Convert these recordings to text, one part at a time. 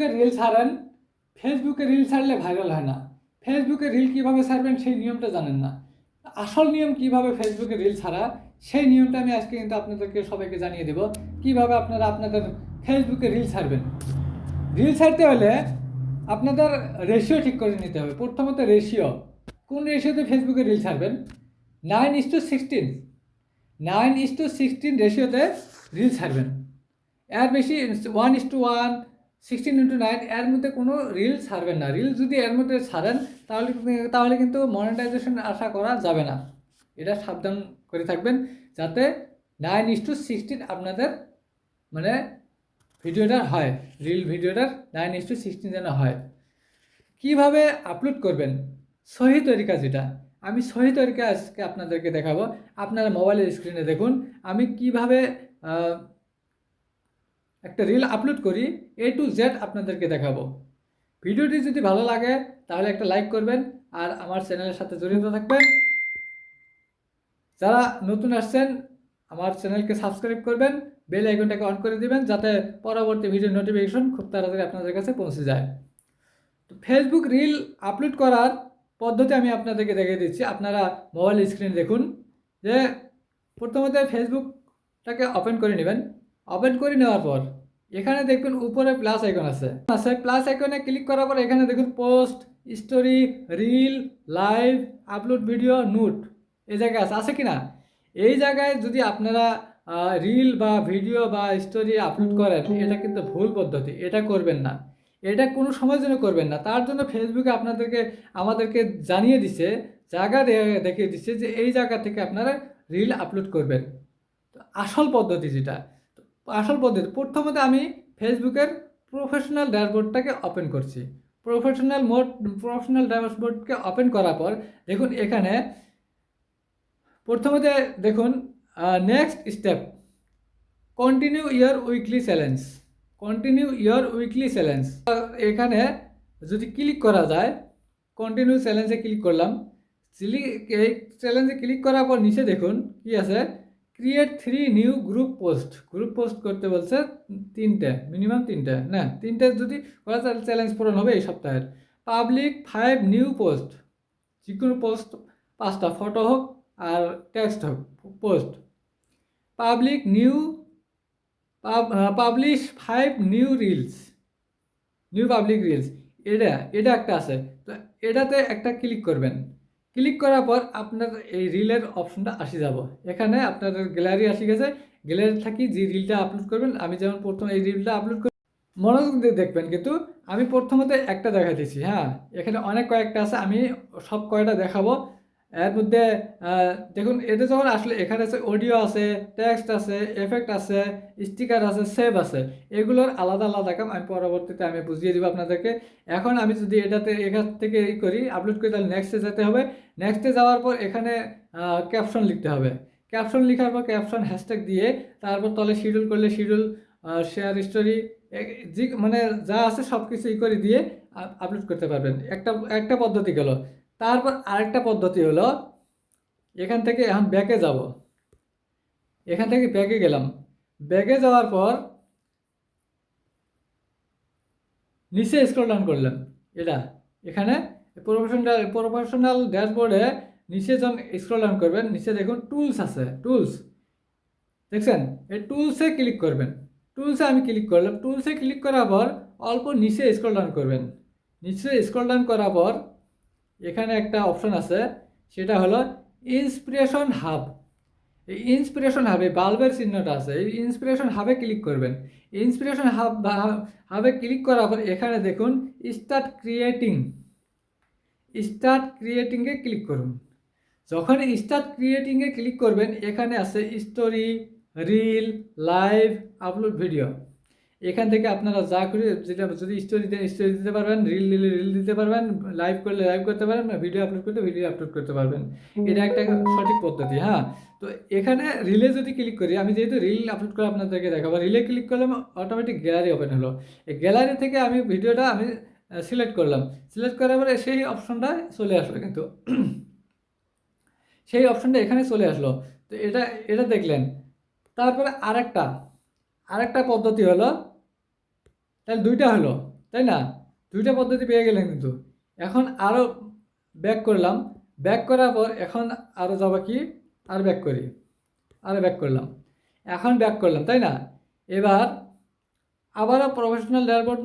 ফেসবুকে রিল ছাড়েন ফেসবুকে রিল ছাড়লে ভাইরাল হয় না। ফেসবুকে রিল কীভাবে ছাড়বেন সেই নিয়মটা জানেন না। আসল নিয়ম কীভাবে ফেসবুকে রিল ছাড়া, সেই নিয়মটা আমি আজকে কিন্তু আপনাদেরকে সবাইকে জানিয়ে দেব। কীভাবে আপনারা আপনাদের ফেসবুকে রিল ছাড়বেন। রিল ছাড়তে হলে আপনাদের রেশিও ঠিক করে নিতে হবে। প্রথমত রেশিও কোন রেশিওতে ফেসবুকে রিল ছাড়বেন? Nine is to sixteen nine is to sixteen রেশিওতে reel ছাড়বেন। এর বেশি one is to one sixteen into nine এর মধ্যে কোনো রিল ছাড়বেন না। রিল যদি এর মধ্যে ছাড়েন, তাহলে তাহলে কিন্তু মনিটাইজেশন আশা করা যাবে না। এটা সাবধান করে থাকবেন, যাতে নাইন ইস টু সিক্সটিন আপনাদের মানে ভিডিওটা হয়। রিল ভিডিওটার নাইন ইস টু সিক্সটিন যেন হয়। কীভাবে আপলোড করবেন? সহি তরিকা যেটা। আমি সহি তরিকা আজকে আপনাদেরকে দেখাবো। আপনারা মোবাইলের স্ক্রিনে দেখুন। আমি কীভাবে একটা রিল আপলোড করি এ টু জেড আপনাদেরকে দেখাবো। ভিডিওটি যদি ভালো লাগে, তাহলে একটা লাইক করবেন আর আমার চ্যানেলের সাথে জড়িত থাকবেন। যারা নতুন আসছেন, আমার চ্যানেলকে সাবস্ক্রাইব করবেন বেল আইকনটাকে অন করে দিবেন, যাতে পরবর্তী ভিডিও নোটিফিকেশন খুব তাড়াতাড়ি আপনাদের কাছে পৌঁছে যায়। তো ফেসবুক রিল আপলোড করার পদ্ধতি আমি আপনাদেরকে দেখিয়ে দিচ্ছি। আপনারা মোবাইল স্ক্রিন দেখুন, যে প্রথমত ফেসবুকটাকে ওপেন করে নেবেন। ওপেন করে নেওয়ার পর, এখানে দেখবেন উপরে প্লাস আইকন আছে। আছে প্লাস আইকনে ক্লিক করার পর এখানে দেখুন post story reel live upload video note এই জায়গায় আছে। আছে কি না? এই জায়গায় যদি আপনারা রিল বা ভিডিও বা স্টোরি আপলোড করেন, এটা কিন্তু ভুল পদ্ধতি, এটা করবেন না। এটা কোনো সময়ের জন্য করবেন না। তার জন্য ফেসবুকে আপনাদেরকে, আমাদেরকে জানিয়ে দিছে, জায়গা দেখিয়ে দিচ্ছে যে এই জায়গা থেকে আপনারা রিল আপলোড করবেন। আসল পদ্ধতি যেটা আসল পদ্ধতি। প্রথমত আমি ফেসবুকের প্রফেশনাল ড্যাশবোর্ডটাকে ওপেন করছি। প্রফেশনাল মোড প্রফেশনাল ড্যাশবোর্ডকে ওপেন করার পর, দেখুন এখানে প্রথমত দেখুন next step continue your weekly challenge continue your weekly challenge এখানে যদি ক্লিক করা যায় কন্টিনিউ চ্যালেঞ্জে ক্লিক করলাম। এই চ্যালেঞ্জে ক্লিক করার পর নিচে দেখুন কি আছে? Create three new group post group post করতে বলছে তিনটে মিনিমাম তিনটে, না? তিনটে যদি করা চ্যালেঞ্জ পূরণ হবে এই সপ্তাহের। পাবলিক ফাইভ নিউ পোস্ট যে কোনো পোস্ট পাঁচটা ফটো হোক আর টেক্সট হোক post public new publish five new reels new public reels এটা এটা একটা আছে। তো এটাতে একটা ক্লিক করবেন। ক্লিক করার পর আপনার এই রিলের অপশনটা আসি যাব। এখানে আপনার গ্যালারি আসে গেছে। গ্যালারি থাকি যে রিলটা আপলোড করবেন, আমি যেমন প্রথম এই রিলটা আপলোড করি, মনোযোগ দিয়ে দেখবেন কিন্তু আমি প্রথমত একটা দেখা দিচ্ছি হ্যাঁ? এখানে অনেক কয়েকটা আছে, আমি সব কয়টা দেখাবো। এর মধ্যে দেখুন, এটা যখন আসলে এখানে আছে অডিও আছে টেক্সট আছে এফেক্ট আছে স্টিকার আছে সেভ আছে, এগুলোর আলাদা আলাদা কাম আমি পরবর্তীতে আমি বুঝিয়ে দিব আপনাদেরকে। এখন আমি যদি এটাতে, এখান থেকে ই করি আপলোড করি, তাহলে নেক্সটে যেতে হবে। নেক্সটে যাওয়ার পর এখানে ক্যাপশন লিখতে হবে। ক্যাপশন লেখার পর ক্যাপশন হ্যাশট্যাগ দিয়ে তারপর তলে শিডিউল করলে শিডিউল শেয়ার স্টোরি মানে যা আছে সব কিছু ই করে দিয়ে আপলোড করতে পারবেন। একটা একটা পদ্ধতি গেল। তারপর আরেকটা পদ্ধতি হলো, এখান থেকে এখন ব্যাকে যাব। এখান থেকে ব্যাকে গেলাম। ব্যাকে যাওয়ার পর নিচে স্ক্রল ডাউন করলাম। এটা, এখানে প্রফেশনাল প্রফেশনাল ড্যাশবোর্ডে নিচে যখন স্ক্রল ডাউন করবেন, নিচে দেখুন টুলস আছে টুলস দেখছেন? এই টুলসে ক্লিক করবেন। টুলসে আমি ক্লিক করলাম। টুলসে ক্লিক করার পর অল্প নিচে স্ক্রল ডাউন করবেন। নিচে স্ক্রল ডাউন করার পর এখানে একটা অপশন আছে, সেটা হলো ইন্সপিরেশন হাব এই ইন্সপিরেশন হাবে বাল্বের চিহ্নটা আছে, এই ইন্সপিরেশন হাবে ক্লিক করবেন। ইন্সপিরেশন হাব হাবে ক্লিক করার পর এখানে দেখুন স্টার্ট ক্রিয়েটিং স্টার্ট ক্রিয়েটিংয়ে ক্লিক করুন। যখন স্টার্ট ক্রিয়েটিংয়ে ক্লিক করবেন, এখানে আছে story reel live upload video এখান থেকে আপনারা যা করে যেটা যদি স্টোরি দেন স্টোরি দিতে পারবেন রিল দিলে রিল দিতে পারবেন লাইভ করলে লাইভ করতে পারবেন ভিডিও আপলোড করতে ভিডিও আপলোড করতে পারবেন। এটা একটা সঠিক পদ্ধতি হ্যাঁ? তো এখানে রিলে যদি ক্লিক করি, আমি যেহেতু রিল আপলোড করে আপনাদেরকে দেখাবো রিলে ক্লিক করলাম অটোমেটিক গ্যালারি ওপেন হলো। এই গ্যালারি থেকে আমি ভিডিওটা আমি সিলেক্ট করলাম। সিলেক্ট করার পরে সেই অপশনটা চলে আসলো কিন্তু। সেই অপশনটা এখানে চলে আসলো। তো এটা এটা দেখলেন। তারপরে আরেকটা আরেকটা পদ্ধতি হলো তাহলে দুইটা হলো, তাই না? দুইটা পদ্ধতি পেয়ে গেলেন কিন্তু। এখন আরও ব্যাক করলাম। ব্যাক করার পর এখন আরও যাব কি? আর ব্যাক করি। আরও ব্যাক করলাম। এখন ব্যাক করলাম, তাই না? এবার আবারও প্রফেশনাল ড্যাশবোর্ড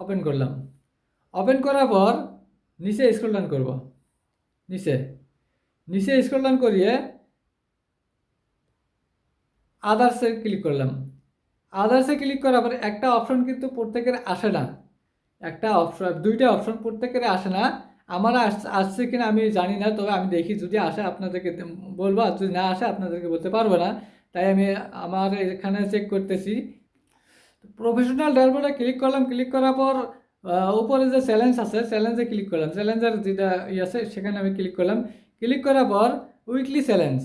ওপেন করলাম। ওপেন করার পর নিচে স্ক্রল ডাউন করব। নিচে। নিচে স্ক্রল ডাউন করিয়ে আদার্সে ক্লিক করলাম। আদার্সে ক্লিক করার পর একটা অপশন কিন্তু প্রত্যেকের আসে না। একটা অপশন দুইটা অপশন প্রত্যেকের আসে না। আমার আস- আসছে কিনা আমি জানি না, তবে আমি দেখি যদি আসে আপনাদেরকে বলব, আর যদি না আসে আপনাদেরকে বলতে পারব না। তাই আমি আমার এখানে চেক করতেছি। প্রফেশনাল ড্যাশবোর্ডে ক্লিক করলাম। ক্লিক করার পর উপরে যে চ্যালেঞ্জ আছে চ্যালেঞ্জে ক্লিক করলাম। চ্যালেঞ্জের যেটা ই আছে, সেখানে আমি ক্লিক করলাম। ক্লিক করার পর উইকলি চ্যালেঞ্জ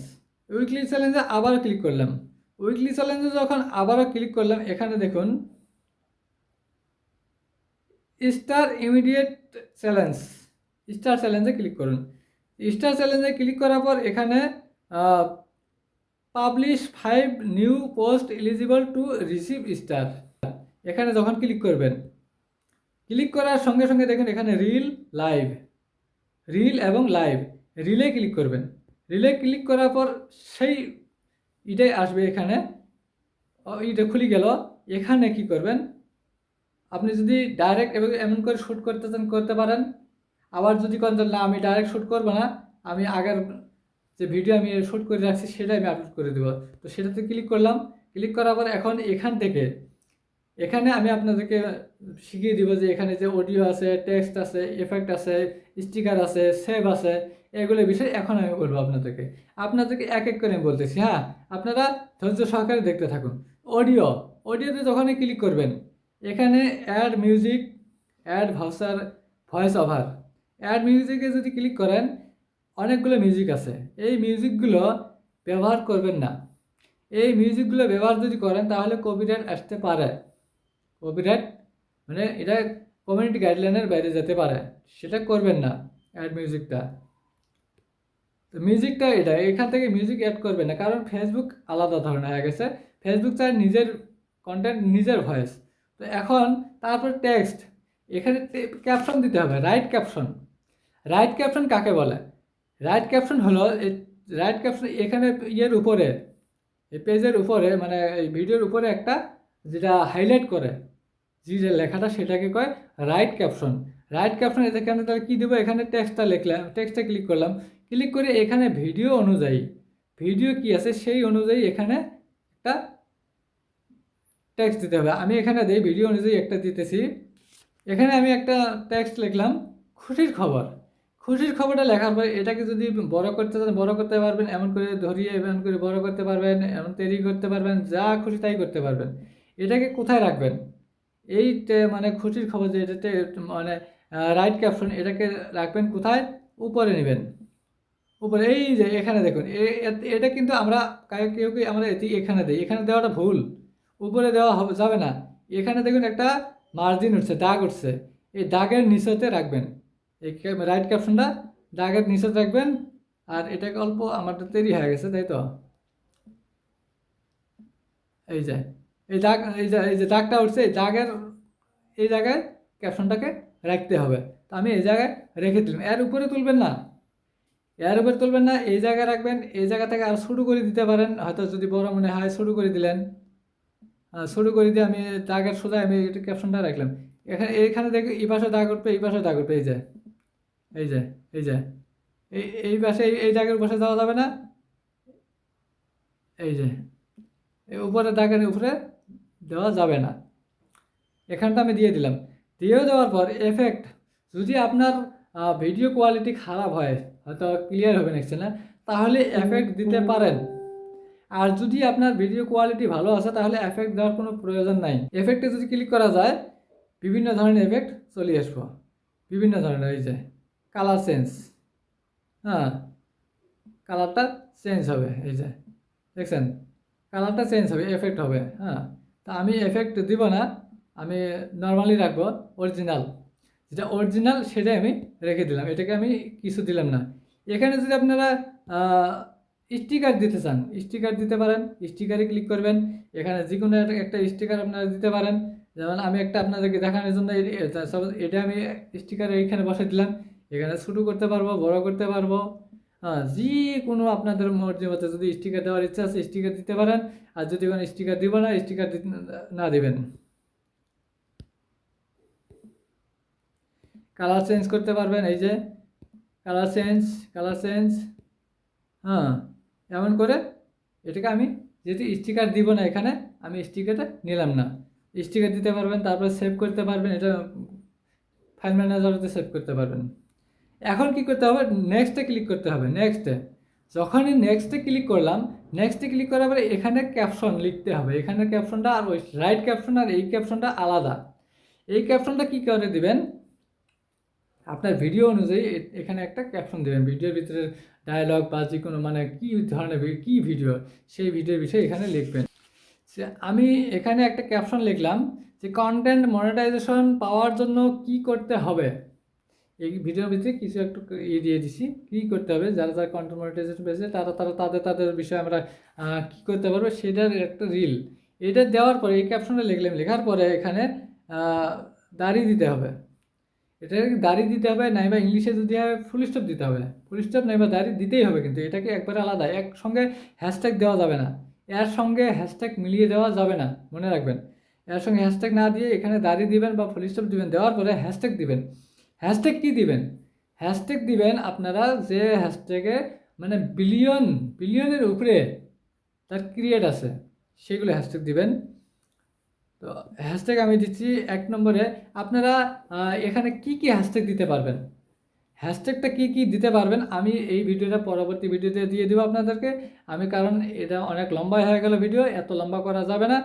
উইকলি চ্যালেঞ্জে আবার ক্লিক করলাম। উইকলি চ্যালেঞ্জে যখন আবারও ক্লিক করলাম, এখানে দেখুন স্টার ইমিডিয়েট চ্যালেঞ্জ স্টার চ্যালেঞ্জে ক্লিক করুন। স্টার চ্যালেঞ্জে ক্লিক করার পর এখানে publish five new post eligible to receive star এখানে যখন ক্লিক করবেন ক্লিক করার সঙ্গে সঙ্গে দেখুন এখানে রিল লাইভ রিল এবং লাইভ রিলে ক্লিক করবেন। রিলে ক্লিক করার পর সেই ইটাই আসবে এখানে। ইটা খুলে গেল। এখানে কি করবেন? আপনি যদি ডাইরেক্ট এমন করে শ্যুট করতে চান, করতে পারেন। আবার যদি কোন না, আমি ডাইরেক্ট শ্যুট করব না। আমি আগের যে ভিডিও আমি শ্যুট করে রাখছি সেটা আমি আপলোড করে দেবো। তো সেটাতে ক্লিক করলাম। ক্লিক করার পর এখন এখান থেকে, এখানে আমি আপনাদেরকে শিখিয়ে দিব যে এখানে যে অডিও আছে টেক্সট আছে এফেক্ট আছে স্টিকার আছে সেভ আছে এগুলো বিষয়ে এখন আমি বলব আপনাদেরকে। আপনাদেরকে এক এক করে বলতেছি হ্যাঁ? আপনারা ধৈর্য সহকারে দেখতে থাকুন। অডিও, অডিওতে যখনই ক্লিক করবেন, এখানে অ্যাড মিউজিক, অ্যাড ভাউসার ভয়েস ওভার। অ্যাড মিউজিকে যদি ক্লিক করেন, অনেকগুলো মিউজিক আছে। এই মিউজিকগুলো ব্যবহার করবেন না। এই মিউজিকগুলো ব্যবহার যদি করেন, তাহলে কপিরাইট আসতে পারে। কপিরাইট মানে এটা কমিউনিটি গাইডলাইনের বাইরে যেতে পারে। সেটা করবেন না, অ্যাড মিউজিকটা। তো মিউজিকটা এটা, এখান থেকে মিউজিক অ্যাড করবে না, কারণ ফেসবুক আলাদা ধরনের হয়ে গেছে। ফেসবুক চায় নিজের কন্টেন্ট নিজের ভয়েস তো এখন তারপর টেক্সট এখানে ক্যাপশন দিতে হবে রাইট ক্যাপশন রাইট ক্যাপশন কাকে বলে? রাইট ক্যাপশন হলো রাইট ক্যাপশন এখানে ইয়ের উপরে, এই পেজের উপরে মানে এই ভিডিওর উপরে একটা যেটা হাইলাইট করে, যে লেখাটা সেটাকে কয় রাইট ক্যাপশন রাইট ক্যাপশন এখানে তাহলে কী দেবো? এখানে টেক্সটটা লিখলাম টেক্সটে ক্লিক করলাম। ক্লিক করে এখানে ভিডিও অনুযায়ী, ভিডিও কি আছে সেই অনুযায়ী এখানে একটা টেক্সট দিতে হবে। আমি এখানে দিই, ভিডিও অনুযায়ী একটা দিতেছি। এখানে আমি একটা টেক্সট লিখলাম, খুশির খবর। খুশির খবরটা লেখার পর এটাকে যদি বড় করতে চান, বড় করতে পারবেন, এমন করে ধরিয়ে, এমন করে বড় করতে পারবেন, এমন তৈরি করতে পারবেন, যা খুশি তাই করতে পারবেন। এটাকে কোথায় রাখবেন? এই মানে খুশির খবর যে এটাতে মানে রাইট ক্যাপশন এটাকে রাখবেন কোথায়? উপরে নেবেন। উপরে এই যে এখানে দেখুন এটা কিন্তু আমরা কাউ- কেউ আমরা এখানে দিই। এখানে দেওয়াটা ভুল। উপরে দেওয়া হবে যাবে না। এখানে দেখুন একটা মার্জিন উঠছে, দাগ উঠছে। এই দাগের নিচেতে রাখবেন। এই রাইট ক্যাপশনটা দাগের নিচেতে রাখবেন। আর এটাকে অল্প আমারটা তৈরি হয়ে গেছে, তাই তো? এই যে, এই দাগ এই যে এই যে দাগটা উঠছে, এই দাগের এই জায়গায় ক্যাপশনটাকে রাখতে হবে। তো আমি এই জায়গায় রেখে দিলাম। এর উপরে তুলবেন না। এর উপরে তুলবেন না, এই জায়গায় রাখবেন, এই জায়গা থেকে আর শুরু করে দিতে পারেন। হয়তো যদি বড় মনে হয়, শুরু করে দিলেন। শুরু করে দিয়ে আমি দাগের সোজা আমি এটা ক্যাপশনটা রাখলাম। এখানে এইখানে দেখি এই পাশে দাগ উঠবে, এই পাশে দাগ উঠবে, এই যে এই যে এই যে, এই এই পাশে, এই- দাগের বসে যাওয়া যাবে না? এই যে, এই উপরে দাগের উপরে দেওয়া যাবে না। এখানটা আমি দিয়ে দিলাম। দিয়ে দেওয়ার পর এফেক্ট যদি আপনার ভিডিও কোয়ালিটি খারাপ হয়, হয়তো ক্লিয়ার হবে নেক্সট না তাহলে এফেক্ট দিতে পারেন। আর যদি আপনার ভিডিও কোয়ালিটি ভালো আছে, তাহলে এফেক্ট দেওয়ার কোনো প্রয়োজন নাই। এফেক্টে যদি ক্লিক করা যায়, বিভিন্ন ধরনের এফেক্ট চলে আসব। বিভিন্ন ধরনের, এই যে কালার চেঞ্জ হ্যাঁ কালারটা চেঞ্জ হবে, এই যে, দেখছেন? কালারটা চেঞ্জ হবে এফেক্ট হবে হ্যাঁ। তা আমি এফেক্ট দিব না, আমি নর্মালি রাখব অরিজিনাল যেটা অরিজিনাল সেটাই আমি রেখে দিলাম। এটাকে আমি কিছু দিলাম না। এখানে যদি আপনারা স্টিকার দিতে চান স্টিকার দিতে পারেন স্টিকারে ক্লিক করবেন। এখানে যে কোনো একটা- স্টিকার আপনারা দিতে পারেন। যেমন আমি একটা আপনাদেরকে দেখানোর জন্য এ- এটা আমি স্টিকার এইখানে বসে দিলাম। এখানে ছোটো করতে পারব, বড় করতে পারব। হ্যাঁ যে কোনো আপনাদের মর্জি মতো যদি স্টিকার দেওয়ার ইচ্ছা আছে স্টিকার দিতে পারেন। আর যদি কোনো স্টিকার দিব না স্টিকার না দিবেন। কালার চেঞ্জ করতে পারবেন, এই যে কালার চেঞ্জ কালার চেঞ্জ হ্যাঁ এমন করে এটাকে আমি যেহেতু স্টিকার দিব না এখানে, আমি স্টিকারটা নিলাম না। স্টিকার দিতে পারবেন, তারপরে সেভ করতে পারবেন, এটা ফাইল ম্যানেজারতে সেভ করতে পারবেন। এখন কি করতে হবে? নেক্সটে ক্লিক করতে হবে নেক্সটে যখনই নেক্সটে ক্লিক করলাম নেক্সটে ক্লিক করার পরে এখানে ক্যাপশন লিখতে হবে। এখানে ক্যাপশনটা আর ওই রাইট ক্যাপশন আর এই ক্যাপশনটা আলাদা। এই ক্যাপশনটা কি করে দিবেন? আপনার ভিডিও অনুযায়ী এখানে একটা ক্যাপশন দেবেন। ভিডিওর ভিতরে ডায়লগ বা যে কোনো মানে কী ধরনের কী ভিডিও সেই ভিডিওর বিষয়ে এখানে লিখবেন। আমি এখানে একটা ক্যাপশন লিখলাম যে কন্টেন্ট মনিটাইজেশন পাওয়ার জন্য কি করতে হবে? এই ভিডিওর ভিতরে কিছু একটু ইয়ে দিয়ে দিছি। কী করতে হবে? যারা যারা কন্টেন্ট মনিটাইজেশন পেয়েছে তারা তারা তাদের তাদের বিষয়ে আমরা কী করতে পারব? সেটার একটা রিল এটা দেওয়ার পরে এই ক্যাপশনটা লিখলাম। লেখার পরে এখানে আহ, দাড়ি দিতে হবে। এটা দাড়ি দিতে হবে, নাইবা ইংলিশে যদি হয় ফুল স্টপ দিতে হবে। ফুল স্টপ নাইবা দাড়ি দিতেই হবে কিন্তু, এটাকে একবারে আলাদা। একসঙ্গে হ্যাশট্যাগ দেওয়া যাবে না। এর সঙ্গে হ্যাশট্যাগ মিলিয়ে দেওয়া যাবে না, মনে রাখবেন। এর সঙ্গে হ্যাশট্যাগ না দিয়ে এখানে দাড়ি দিবেন বা ফুল স্টপ দিবেন, দেওয়ার পরে হ্যাশট্যাগ দিবেন। হ্যাশট্যাগ কী দিবেন? হ্যাশট্যাগ দিবেন আপনারা যে হ্যাশট্যাগে মানে বিলিয়ন বিলিয়নের উপরে তার ক্রিয়েট আছে, সেগুলো হ্যাশট্যাগ দিবেন। তো হ্যাশট্যাগ আমি দিচ্ছি এক নম্বরে, আপনারা এখানে কি কি হ্যাশট্যাগ দিতে পারবেন? হ্যাশট্যাগটা কি কি দিতে পারবেন? আমি এই ভিডিওটা পরবর্তী ভিডিওতে দিয়ে দেবো আপনাদেরকে। আমি কারণ এটা অনেক লম্বা হয়ে গেল ভিডিও, এত লম্বা করা যাবে না।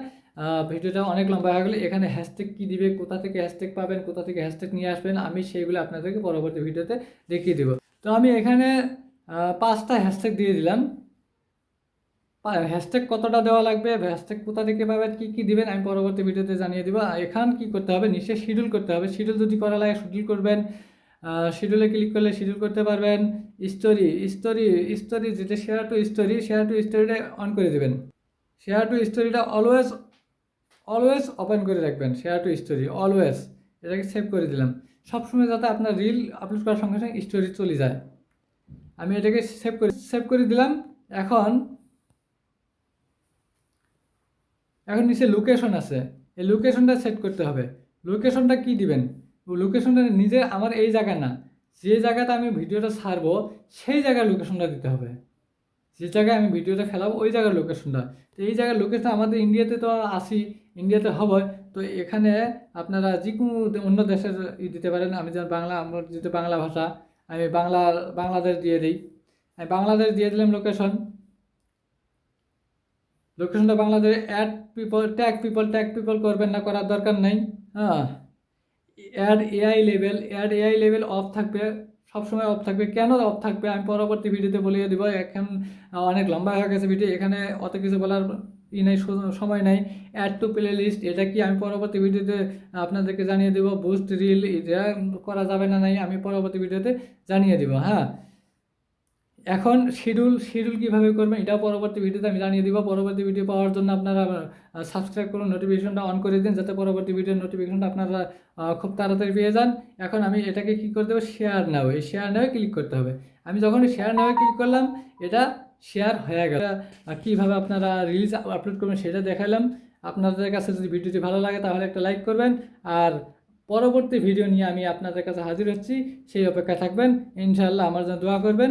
ভিডিওটা অনেক লম্বা হয়ে গেলে। এখানে হ্যাশট্যাগ কী দিবে, কোথা থেকে হ্যাশট্যাগ পাবেন, কোথা থেকে হ্যাশট্যাগ নিয়ে আসবেন, আমি সেইগুলো আপনাদেরকে পরবর্তী ভিডিওতে দেখিয়ে দেবো। তো আমি এখানে পাঁচটা হ্যাশট্যাগ দিয়ে দিলাম। হ্যাশট্যাগ কতটা দেওয়া লাগবে হ্যাশট্যাগ কোথা থেকে পাবেন কী কী দিবেন, আমি পরবর্তী ভিডিওতে জানিয়ে দেবো। এখান কি করতে হবে, নিচে শিডিউল করতে হবে। শিডিউল যদি করা লাগে শিডিউল করবেন। শিডিউলে ক্লিক করলে শিডিউল করতে পারবেন। স্টোরি স্টোরি স্টোরি যেটা share to story share to স্টোরিটা অন করে দেবেন। শেয়ার টু স্টোরিটা অলওয়েজ অলওয়েজ ওপেন করে রাখবেন। শেয়ার টু স্টোরি অলওয়েজ এটাকে সেভ করে দিলাম। সবসময় যাতে আপনার রিল আপলোড করার সঙ্গে সঙ্গে স্টোরি চলে যায়। আমি এটাকে সেভ করে সেভ করে দিলাম। এখন এখন নিচে লোকেশন আছে। এই লোকেশনটা সেট করতে হবে। লোকেশনটা কি দিবেন? লোকেশনটা নিজে আমার এই জায়গা না। যে জায়গাতে আমি ভিডিওটা ছাড়বো, সেই জায়গার লোকেশনটা দিতে হবে। যে জায়গায় আমি ভিডিওটা ফেলাবো, ওই জায়গার লোকেশনটা তো এই জায়গার লোকেশন আমাদের ইন্ডিয়াতে তো আসি ইন্ডিয়াতে হবে। তো এখানে আপনারা যে কোনো অন্য দেশের ই দিতে পারেন। আমি যেমন বাংলা, আমার যেহেতু বাংলা ভাষা, আমি বাংলা, বাংলাদেশ দিয়ে দিই। আমি বাংলাদেশ দিয়ে দিলাম লোকেশন লোকেশনটা বাংলাদেশে add people tag people tag people করবেন না, করার দরকার নেই। হ্যাঁ add AI level add AI level off থাকবে, সবসময় অফ থাকবে। কেন অফ থাকবে? আমি পরবর্তী ভিডিওতে বলিয়ে দেবো, এখন অনেক লম্বা হয়ে গেছে ভিডিও, এখানে অত কিছু বলার ই নেই সময় নাই। অ্যাড টু প্লে লিস্ট এটা কি আমি পরবর্তী ভিডিওতে আপনাদেরকে জানিয়ে দেবো বুস্ট রিল এটা করা যাবে না, নাই, আমি পরবর্তী ভিডিওতে জানিয়ে দেবো হ্যাঁ। এখন শিডিউল শিডিউল কীভাবে করবেন এটাও পরবর্তী ভিডিওতে আমি জানিয়ে দিব। পরবর্তী ভিডিও পাওয়ার জন্য আপনারা সাবস্ক্রাইব করুন নোটিফিকেশনটা অন করে দিন, যাতে পরবর্তী ভিডিওর নোটিফিকেশনটা আপনারা খুব তাড়াতাড়ি পেয়ে যান। এখন আমি এটাকে কী করতে হবে শেয়ার নাও এই শেয়ার নাও ক্লিক করতে হবে। আমি যখন শেয়ার নাও ক্লিক করলাম, এটা শেয়ার হয়ে গেল। কীভাবে আপনারা রিলস আপলোড করবেন সেটা দেখালাম। আপনাদের কাছে যদি ভিডিওটি ভালো লাগে, তাহলে একটা লাইক করবেন। আর পরবর্তী ভিডিও নিয়ে আমি আপনাদের কাছে হাজির হচ্ছি। সেই অপেক্ষায় থাকবেন। ইনশাআল্লাহ আমার জন্য দোয়া করবেন।